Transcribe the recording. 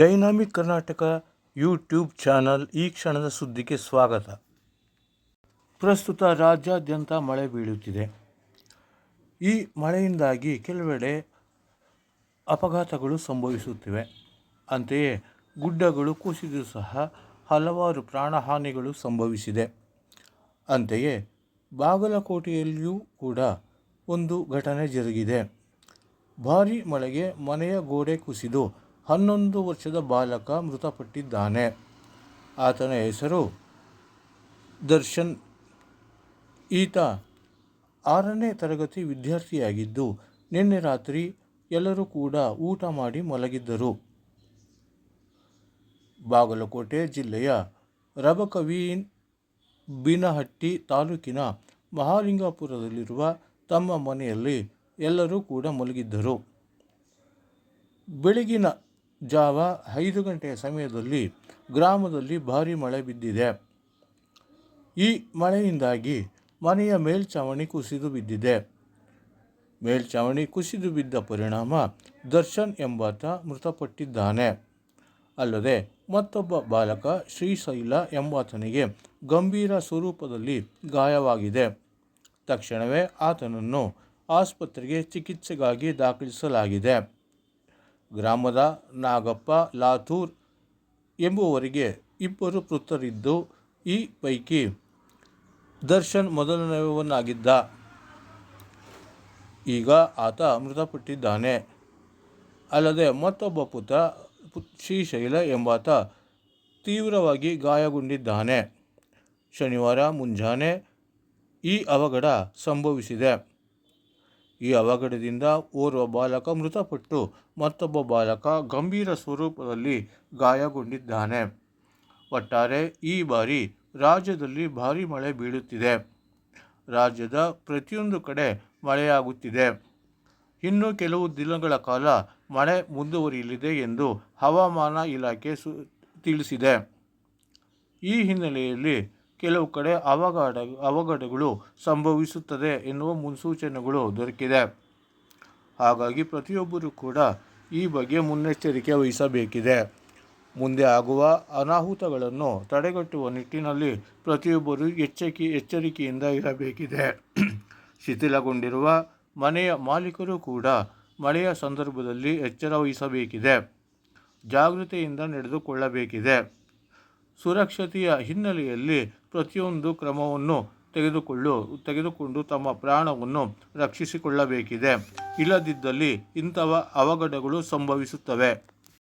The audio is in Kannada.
ಡೈನಾಮಿಕ್ ಕರ್ನಾಟಕ ಯೂಟ್ಯೂಬ್ ಚಾನಲ್ ಈ ಕ್ಷಣದ ಸುದ್ದಿಗೆ ಸ್ವಾಗತ. ಪ್ರಸ್ತುತ ರಾಜ್ಯಾದ್ಯಂತ ಮಳೆ ಬೀಳುತ್ತಿದೆ. ಈ ಮಳೆಯಿಂದಾಗಿ ಕೆಲವೆಡೆ ಅಪಘಾತಗಳು ಸಂಭವಿಸುತ್ತಿವೆ. ಅಂತೆಯೇ ಗುಡ್ಡಗಳು ಕುಸಿದು ಸಹ ಹಲವಾರು ಪ್ರಾಣಹಾನಿಗಳು ಸಂಭವಿಸಿದೆ. ಅಂತೆಯೇ ಬಾಗಲಕೋಟೆಯಲ್ಲಿಯೂ ಕೂಡ ಒಂದು ಘಟನೆ ಜರುಗಿದೆ. ಭಾರೀ ಮಳೆಗೆ ಮನೆಯ ಗೋಡೆ ಕುಸಿದು ಹನ್ನೊಂದು ವರ್ಷದ ಬಾಲಕ ಮೃತಪಟ್ಟಿದ್ದಾನೆ. ಆತನ ಹೆಸರು ದರ್ಶನ್. ಈತ ಆರನೇ ತರಗತಿ ವಿದ್ಯಾರ್ಥಿಯಾಗಿದ್ದು, ನಿನ್ನೆ ರಾತ್ರಿ ಎಲ್ಲರೂ ಕೂಡ ಊಟ ಮಾಡಿ ಮಲಗಿದ್ದರು. ಬಾಗಲಕೋಟೆ ಜಿಲ್ಲೆಯ ರಬಕವೀನ್ ಬಿನಹಟ್ಟಿ ತಾಲೂಕಿನ ಮಹಾಲಿಂಗಾಪುರದಲ್ಲಿರುವ ತಮ್ಮ ಮನೆಯಲ್ಲಿ ಎಲ್ಲರೂ ಕೂಡ ಮಲಗಿದ್ದರು. ಬೆಳಗಿನ ಜಾವ ಐದು ಗಂಟೆಯ ಸಮಯದಲ್ಲಿ ಗ್ರಾಮದಲ್ಲಿ ಭಾರೀ ಮಳೆ ಬಿದ್ದಿದೆ. ಈ ಮಳೆಯಿಂದಾಗಿ ಮನೆಯ ಮೇಲ್ಛಾವಣಿ ಕುಸಿದು ಬಿದ್ದಿದೆ. ಮೇಲ್ಛಾವಣಿ ಕುಸಿದು ಬಿದ್ದ ಪರಿಣಾಮ ದರ್ಶನ್ ಎಂಬಾತ ಮೃತಪಟ್ಟಿದ್ದಾನೆ. ಅಲ್ಲದೆ ಮತ್ತೊಬ್ಬ ಬಾಲಕ ಶ್ರೀಶೈಲ ಎಂಬಾತನಿಗೆ ಗಂಭೀರ ಸ್ವರೂಪದಲ್ಲಿ ಗಾಯವಾಗಿದೆ. ತಕ್ಷಣವೇ ಆತನನ್ನು ಆಸ್ಪತ್ರೆಗೆ ಚಿಕಿತ್ಸೆಗಾಗಿ ದಾಖಲಿಸಲಾಗಿದೆ. ಗ್ರಾಮದ ನಾಗಪ್ಪ ಲಾತೂರ್ ಎಂಬುವರಿಗೆ ಇಬ್ಬರು ಮೃತರಿದ್ದು ಈ ಪೈಕಿ ದರ್ಶನ್ ಮೊದಲನೆಯವನಾಗಿದ್ದ. ಈಗ ಆತ ಮೃತಪಟ್ಟಿದ್ದಾನೆ. ಅಲ್ಲದೆ ಮತ್ತೊಬ್ಬ ಪುತ್ರ ಶ್ರೀಶೈಲ ಎಂಬಾತ ತೀವ್ರವಾಗಿ ಗಾಯಗೊಂಡಿದ್ದಾನೆ. ಶನಿವಾರ ಮುಂಜಾನೆ ಈ ಅವಘಡ ಸಂಭವಿಸಿದೆ. ಈ ಅವಘಡದಿಂದ ಓರ್ವ ಬಾಲಕ ಮೃತಪಟ್ಟು ಮತ್ತೊಬ್ಬ ಬಾಲಕ ಗಂಭೀರ ಸ್ವರೂಪದಲ್ಲಿ ಗಾಯಗೊಂಡಿದ್ದಾನೆ. ಒಟ್ಟಾರೆ ಈ ಬಾರಿ ರಾಜ್ಯದಲ್ಲಿ ಭಾರೀ ಮಳೆ ಬೀಳುತ್ತಿದೆ. ರಾಜ್ಯದ ಪ್ರತಿಯೊಂದು ಕಡೆ ಮಳೆಯಾಗುತ್ತಿದೆ. ಇನ್ನು ಕೆಲವು ದಿನಗಳ ಕಾಲ ಮಳೆ ಮುಂದುವರಿಯಲಿದೆ ಎಂದು ಹವಾಮಾನ ಇಲಾಖೆ ಸು, ತಿಳಿಸಿದೆ. ಈ ಹಿನ್ನೆಲೆಯಲ್ಲಿ ಕೆಲವು ಕಡೆ ಅವಘಡ, ಅವಘಡಗಳು ಸಂಭವಿಸುತ್ತದೆ ಎನ್ನುವ ಮುನ್ಸೂಚನೆಗಳು ದೊರಕಿದೆ. ಹಾಗಾಗಿ ಪ್ರತಿಯೊಬ್ಬರೂ ಕೂಡ ಈ ಬಗ್ಗೆ ಮುನ್ನೆಚ್ಚರಿಕೆ ವಹಿಸಬೇಕಿದೆ. ಮುಂದೆ ಆಗುವ ಅನಾಹುತಗಳನ್ನು ತಡೆಗಟ್ಟುವ ನಿಟ್ಟಿನಲ್ಲಿ ಪ್ರತಿಯೊಬ್ಬರು ಎಚ್ಚರಿಕೆ ಎಚ್ಚರಿಕೆಯಿಂದ ಇರಬೇಕಿದೆ. ಶಿಥಿಲಗೊಂಡಿರುವ ಮನೆಯ ಮಾಲೀಕರು ಕೂಡ ಮಳೆಯ ಸಂದರ್ಭದಲ್ಲಿ ಎಚ್ಚರ ವಹಿಸಬೇಕಿದೆ. ಜಾಗೃತಿಯಿಂದ ನಡೆದುಕೊಳ್ಳಬೇಕಿದೆ. ಸುರಕ್ಷತೆಯ ಹಿನ್ನೆಲೆಯಲ್ಲಿ ಪ್ರತಿಯೊಂದು ಕ್ರಮವನ್ನು ತೆಗೆದುಕೊಳ್ಳು ತೆಗೆದುಕೊಂಡು ತಮ್ಮ ಪ್ರಾಣವನ್ನು ರಕ್ಷಿಸಿಕೊಳ್ಳಬೇಕಿದೆ. ಇಲ್ಲದಿದ್ದಲ್ಲಿ ಇಂಥವ ಅವಘಡಗಳು ಸಂಭವಿಸುತ್ತವೆ.